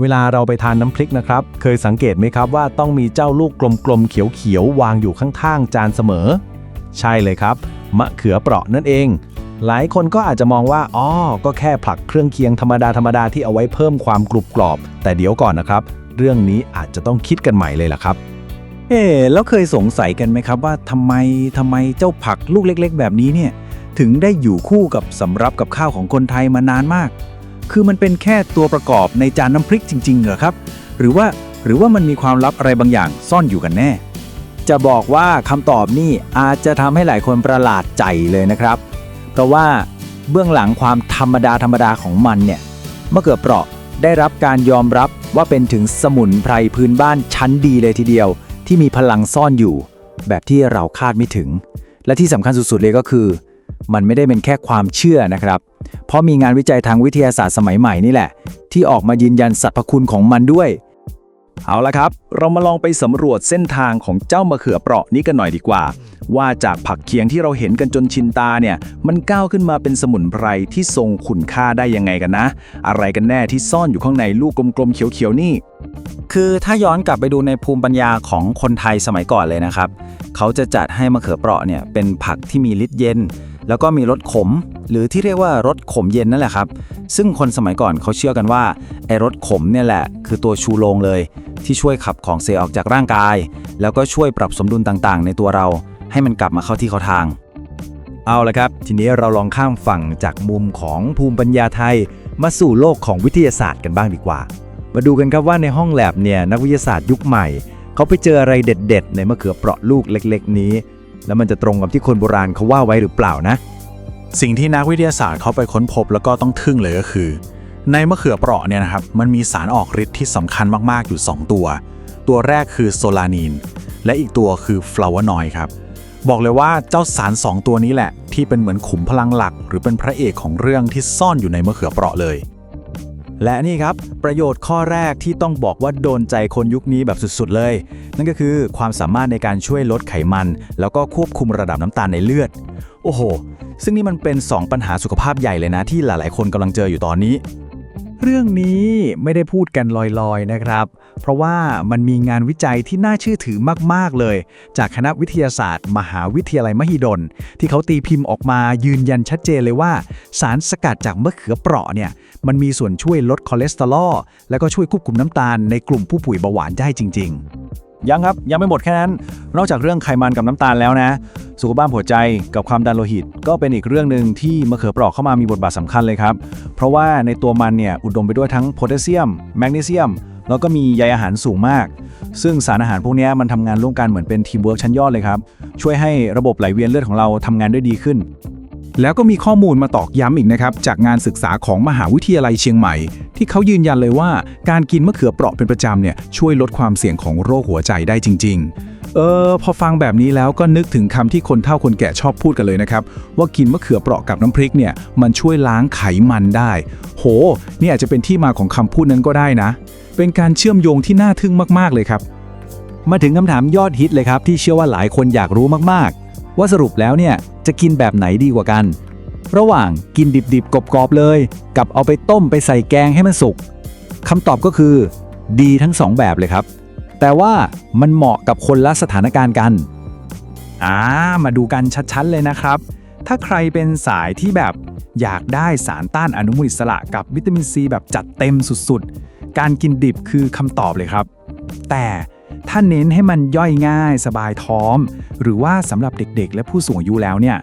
เวลาเราไปทานน้ำพริกนะครับ เคยสังเกตไหมครับว่าต้องมีเจ้าลูกกลมๆ เขียวๆ วางอยู่ข้างๆ จานเสมอ ใช่เลยครับ มะเขือเปราะนั่นเอง หลายคนก็อาจจะมองว่าอ๋อก็แค่ผักเครื่องเคียงธรรมดาธรรมดาที่เอาไว้เพิ่มความกรุบกรอบ แต่เดี๋ยวก่อนนะครับ เรื่องนี้อาจจะต้องคิดกันใหม่เลยล่ะครับเอ๊แล้วเคยสงสัยกันไหมครับว่าทำไมทำไมเจ้าผักลูกเล็ก ๆ แบบนี้เนี่ยถึงได้อยู่คู่กับสำรับกับข้าวของคนไทยมานานมาก คือมันเป็นแค่ตัวประกอบในจานน้ำพริกจริง ๆ เหรอครับ หรือว่าหรือว่ามันมีความลับอะไรบางอย่างซ่อนอยู่กันแน่ จะบอกว่าคำตอบนี่อาจจะทำให้หลายคนประหลาดใจเลยนะครับ เพราะว่าเบื้องหลังความธรรมดาธรรมดาของมันเนี่ยมะเขือเปราะได้รับการยอมรับว่าเป็นถึงสมุนไพรพื้นบ้านชั้นดีเลยทีเดียว ที่มีพลังซ่อนอยู่ แบบที่เราคาดไม่ถึง และที่สำคัญสุดๆเลยก็คือ มันไม่ได้เป็นแค่ความเชื่อนะครับ เพราะมีงานวิจัยทางวิทยาศาสตร์สมัยใหม่นี่แหละ ที่ออกมายืนยันสรรพคุณของมันด้วย เอาละครับ เรามาลองไปสำรวจเส้นทางของเจ้ามะเขือเปราะนี้กันหน่อยดีกว่า ว่าจากผักเคียงที่เราเห็นกันจนชินตาเนี่ย มันก้าวขึ้นมาเป็นสมุนไพรที่ทรงคุณค่าได้ยังไงกันนะ อะไรกันแน่ที่ซ่อนอยู่ข้างในลูกกลมๆเขียวๆนี่ คือถ้าย้อนกลับไปดูในภูมิปัญญาของคนไทยสมัยก่อนเลยนะครับ เขาจะจัดให้มะเขือเปราะเนี่ยเป็นผักที่มีฤทธิ์เย็น แล้วก็มีรสขม หรือที่เรียกว่ารสขมเย็นนั่นแหละครับ ซึ่งคนสมัยก่อนเขาเชื่อกันว่าไอ้รสขมเนี่ยแหละ คือตัวชูโรงเลย ที่ช่วยขับของเสียออกจากร่างกาย แล้วก็ช่วยปรับสมดุลต่างๆ ในตัวเรา ให้มันกลับมาเข้าที่เข้าทาง เอาละครับ ทีนี้เราลองข้ามฝั่งจากมุมของภูมิปัญญาไทย มาสู่โลกของวิทยาศาสตร์กันบ้างดีกว่า มาดูกันครับว่าในห้องแลบเนี่ยนักวิทยาศาสตร์ยุคใหม่เขาไปเจออะไรเด็ด ๆ ในมะเขือเปราะลูกเล็ก ๆ นี้ แล้วมันจะตรงกับที่คนโบราณเขาว่าไว้หรือเปล่านะ สิ่งที่นักวิทยาศาสตร์เขาไปค้นพบแล้วก็ต้องทึ่งเลยก็คือ ในมะเขือเปราะเนี่ยนะครับมันมีสารออกฤทธิ์ที่สำคัญมากๆอยู่ 2 ตัว ตัวแรกคือโซลานีนและอีกตัวคือฟลาวานอยครับบอกเลยว่าเจ้าสาร 2 ตัวนี้แหละ ที่เป็นเหมือนขุมพลังหลัก หรือเป็นพระเอกของเรื่องที่ซ่อนอยู่ในมะเขือเปราะเลย และนี่ครับ ประโยชน์ข้อแรกที่ต้องบอกว่าโดนใจคนยุคนี้แบบสุดๆเลย นั่นก็คือความสามารถในการช่วยลดไขมัน แล้วก็ควบคุมระดับน้ำตาลในเลือด โอ้โห ซึ่งนี่มันเป็น 2 ปัญหาสุขภาพใหญ่เลยนะที่หลายๆ คนกำลังเจออยู่ตอนนี้ เรื่องนี้ไม่ได้พูดกันลอยๆนะครับ เพราะว่ามันมีงานวิจัยที่น่าเชื่อถือมากๆเลย จากคณะวิทยาศาสตร์ มหาวิทยาลัยมหิดล ที่เขาตีพิมพ์ออกมายืนยันชัดเจนเลยว่า สารสกัดจากมะเขือเปราะเนี่ยมันมีส่วนช่วยลดคอเลสเตอรอลและก็ช่วยควบคุมน้ำตาลในกลุ่มผู้ป่วยเบาหวานได้จริง ๆ ยังครับ ยังไม่หมดแค่นั้น นอกจากเรื่องไขมันกับน้ำตาลแล้วนะ สุขภาพหัวใจกับความดันโลหิต ก็เป็นอีกเรื่องหนึ่งที่มะเขือเปราะเข้ามามีบทบาทสำคัญเลยครับ เพราะว่าในตัวมันเนี่ยอุดมไปด้วยทั้งโพแทสเซียม แมกนีเซียม แล้วก็มีใยอาหารสูงมาก ซึ่งสารอาหารพวกนี้มันทำงานร่วมกันเหมือนเป็นทีมเวิร์กชั้นยอดเลยครับ ช่วยให้ระบบไหลเวียนเลือดของเราทำงานได้ดีขึ้น แล้วก็มีข้อมูลมาตอกย้ำอีกนะครับ จากงานศึกษาของมหาวิทยาลัยเชียงใหม่ ที่เขายืนยันเลยว่า การกินมะเขือเปราะเป็นประจำเนี่ยช่วยลดความเสี่ยงของโรคหัวใจได้จริง ๆ เออพอฟังแบบนี้แล้วก็นึกถึงคำที่คนเฒ่าคนแก่ชอบพูดกันเลยนะครับ ว่ากินมะเขือเปราะกับน้ำพริกเนี่ยมันช่วยล้างไขมันได้ โห นี่อาจจะเป็นที่มาของคำพูดนั้นก็ได้นะ เป็นการเชื่อมโยงที่น่าทึ่งมากๆเลยครับ มาถึงคำถามยอดฮิตเลยครับที่เชื่อว่าหลายคนอยากรู้มากๆ ว่าสรุปแล้วเนี่ยจะกินแบบไหนดีกว่ากัน ระหว่างกินดิบๆกรอบๆเลย กับเอาไปต้มไปใส่แกงให้มันสุกคำตอบก็คือ ดีทั้งสองแบบเลยครับ แต่ว่ามันเหมาะกับคนละสถานการณ์กันอ่ามาดูกันชัดๆเลยนะครับ ถ้าใครเป็นสายที่แบบอยากได้สารต้านอนุมูลอิสระกับวิตามินซีแบบจัดเต็มสุดๆ การกินดิบคือคำตอบเลยครับ แต่ ถ้าเน้นให้มันย่อยง่าย สบายท้อง หรือว่าสำหรับเด็กๆ และผู้สูงอายุแล้วเนี่ย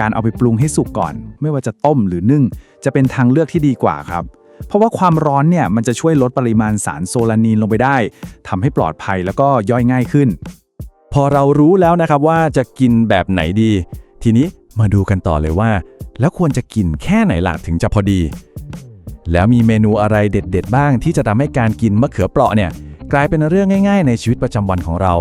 การเอาไปปรุงให้สุกก่อน ไม่ว่าจะต้มหรือนึ่ง จะเป็นทางเลือกที่ดีกว่าครับ เพราะว่าความร้อนเนี่ยมันจะช่วยลดปริมาณสารโซลานีนลงไปได้ทำให้ปลอดภัยแล้วก็ย่อยง่ายขึ้น พอเรารู้แล้วนะครับว่าจะกินแบบไหนดี ทีนี้มาดูกันต่อเลยว่า แล้วควรจะกินแค่ไหนหล่ะถึงจะพอดี แล้วมีเมนูอะไรเด็ด ๆ บ้างที่จะทำให้การกินมะเขือเปราะเนี่ย กลายเป็นเรื่องง่าย ๆ ในชีวิตประจำวันของเรา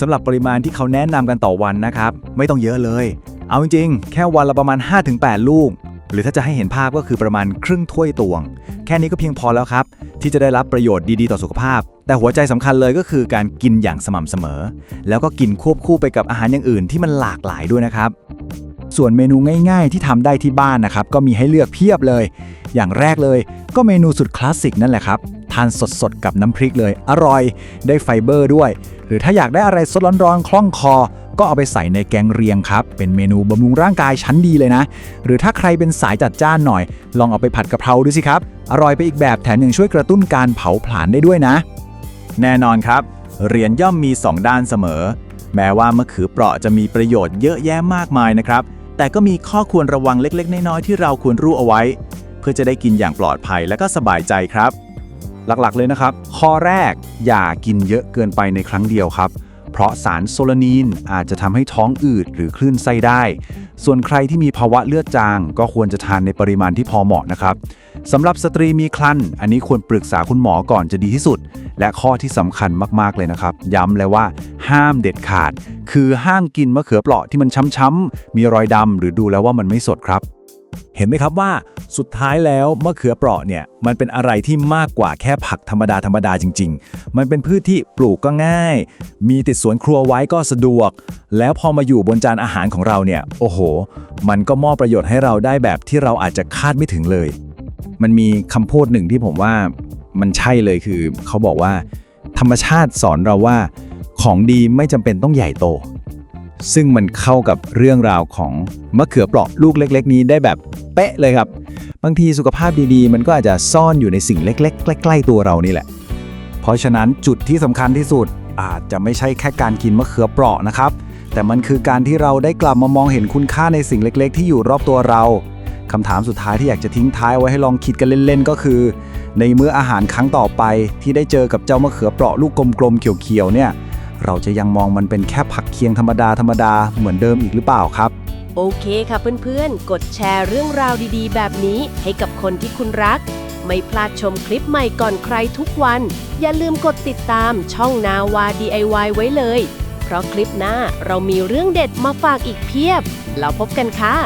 สำหรับปริมาณที่เขาแนะนำกันต่อวันนะครับ ไม่ต้องเยอะเลย เอาจริงๆ แค่วันละประมาณ 5-8 ลูก หรือถ้าจะให้เห็นภาพก็คือประมาณครึ่งถ้วยตวง แค่นี้ก็เพียงพอแล้วครับ ที่จะได้รับประโยชน์ดีๆต่อสุขภาพ แต่หัวใจสำคัญเลยก็คือการกินอย่างสม่ำเสมอ แล้วก็กินควบคู่ไปกับอาหารอย่างอื่นที่มันหลากหลายด้วยนะครับส่วนเมนูง่ายๆ ที่ทำได้ที่บ้านนะครับ ก็มีให้เลือกเพียบเลย อย่างแรกเลยก็เมนูสุดคลาสสิกนั่นแหละครับ ทานสดๆ กับน้ำพริกเลย อร่อย ได้ไฟเบอร์ด้วย หรือถ้าอยากได้อะไรสดร้อนๆ คล่องคอ ก็เอาไปใส่ในแกงเรียงครับ เป็นเมนูบำรุงร่างกายชั้นดีเลยนะ หรือถ้าใครเป็นสายจัดจ้านหน่อย ลองเอาไปผัดกะเพราดูสิครับ อร่อยไปอีกแบบแถมยังช่วยกระตุ้นการเผาผลาญได้ด้วยนะ แน่นอนครับ เหรียญย่อมมี 2 ด้านเสมอ แม้ว่ามะเขือเปราะจะมีประโยชน์เยอะแยะมากมายนะครับ แต่ก็มีข้อควรระวังเล็ก ๆ น้อยๆที่เราควรรู้เอาไว้ เพื่อจะได้กินอย่างปลอดภัยและก็สบายใจครับ หลักๆเลยนะครับ ข้อแรกอย่ากินเยอะเกินไปในครั้งเดียวครับ เพราะสารโซลานีนอาจจะทำให้ท้องอืดหรือคลื่นไส้ได้ ส่วนใครที่มีภาวะเลือดจาง ก็ควรจะทานในปริมาณที่พอเหมาะนะครับสำหรับสตรีมีครรภ์อันนี้ควรปรึกษาคุณหมอก่อนจะดีที่สุด และข้อที่สำคัญมากๆเลยนะครับ ย้ำเลยว่า ห้ามเด็ดขาด คือห้ามกินมะเขือเปราะที่มันช้ำๆมีรอยดำหรือดูแล้วว่ามันไม่สดครับ เห็นไหมครับว่า สุดท้ายแล้วมะเขือเปราะเนี่ยมันเป็นอะไรที่มากกว่าแค่ผักธรรมดาธรรมดาจริง ๆ มันเป็นพืชที่ปลูกก็ง่าย มีติดสวนครัวไว้ก็สะดวก แล้วพอมาอยู่บนจานอาหารของเราเนี่ย โอ้โห มันก็มอบประโยชน์ให้เราได้แบบที่เราอาจจะคาดไม่ถึงเลย มันมีคำพูดหนึ่งที่ผมว่ามันใช่เลยคือ เขาบอกว่า ธรรมชาติสอนเราว่า ของดีไม่จำเป็นต้องใหญ่โตซึ่งมันเข้ากับเรื่องราวของมะเขือเปราะลูกเล็ก ๆ นี้ได้แบบเป๊ะเลยครับ บางทีสุขภาพดีๆ มันก็อาจจะซ่อนอยู่ในสิ่งเล็ก ๆ ใกล้ๆตัวเรานี่แหละ เพราะฉะนั้นจุดที่สำคัญที่สุดอาจจะไม่ใช่แค่การกินมะเขือเปราะนะครับ แต่มันคือการที่เราได้กลับมามองเห็นคุณค่าในสิ่งเล็ก ๆ ที่อยู่รอบตัวเราคำถามสุดท้ายที่อยากจะทิ้งท้ายไว้ให้ลองคิดกันเล่นๆก็คือ ในมื้ออาหารครั้งต่อไป ที่ได้เจอกับเจ้ามะเขือเปราะลูกกลมๆเขียวๆเนี่ย เราจะยังมองมันเป็นแค่ผักเคียงธรรมดาธรรมดาเหมือนเดิมอีกหรือเปล่าครับ โอเคค่ะเพื่อนๆ กดแชร์เรื่องราวดีๆ แบบนี้ให้กับคนที่คุณรัก ไม่พลาดชมคลิปใหม่ก่อนใครทุกวัน อย่าลืมกดติดตามช่องนาวา DIY ไว้เลย เพราะคลิปหน้าเรามีเรื่องเด็ดมาฝากอีกเพียบ แล้วพบกันค่ะ